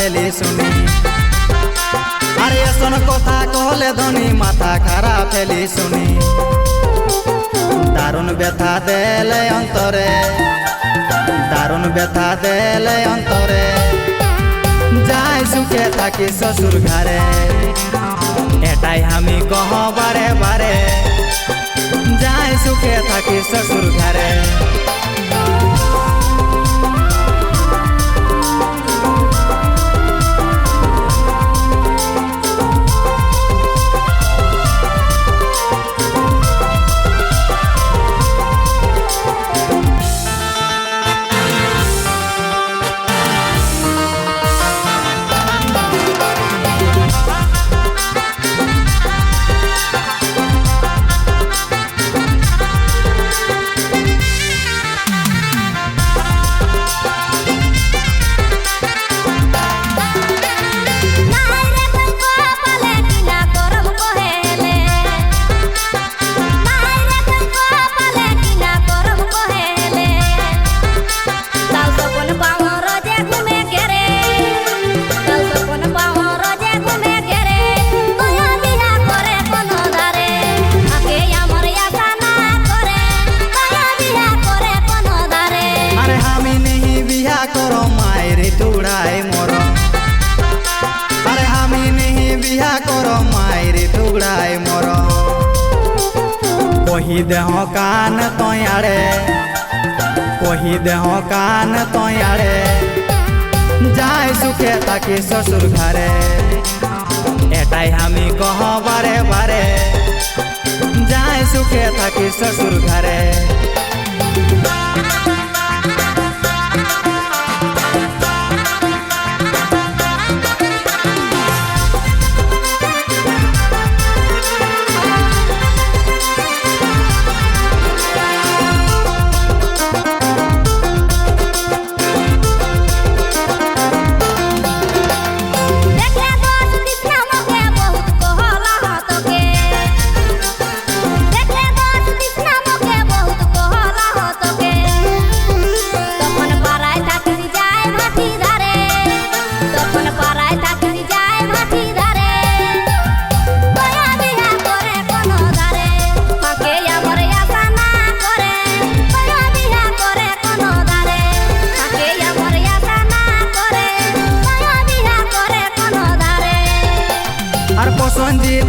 শুনি। আর এসন কথা কহলে ধনী, মাথা খারাপ ফেলি শুনি। দারুণ ব্যথা দেলে অন্তরে, দারুণ ব্যথা দেলে অন্তরে। যাই সুখে থাকি শ্বশুর ঘরে এটাই আমি কহ বারে বারে যাই সুখে থাকি শ্বশুর বিয়া কর, মায়ের টুড়াই মর। কহি দেহ কান তয়াড়ে, কহি দেহ কান তয়াড়ে যাই সুখে থাকি শ্বশুর ঘরে এটাই আমি কহ বারে বারে যাই সুখে থাকি শ্বশুর ঘরে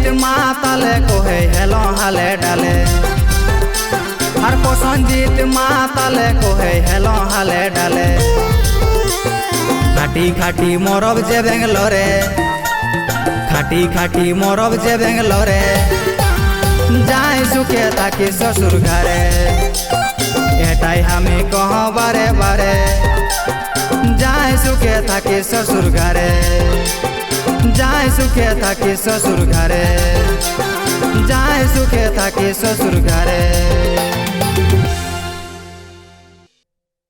প্রসঞ্জিত মা তালে কোহে, হেলো হালে ডালে। আর প্রসঞ্জিত মা তালে কোহে, হেলো হালে ডালে। খাটি খাটি মরব যে বেঙ্গলোরে খাটি খাটি মরব যে বেঙ্গলোরে যাই সুখে থাকি শ্বশুর ঘরে এটাই আমি কহ বারে বারে, যাই সুখে থাকি শ্বশুর ঘরে যাই সুখে থাকি শ্বশুর ঘরে যাই সুখে থাকি শ্বশুর ঘরে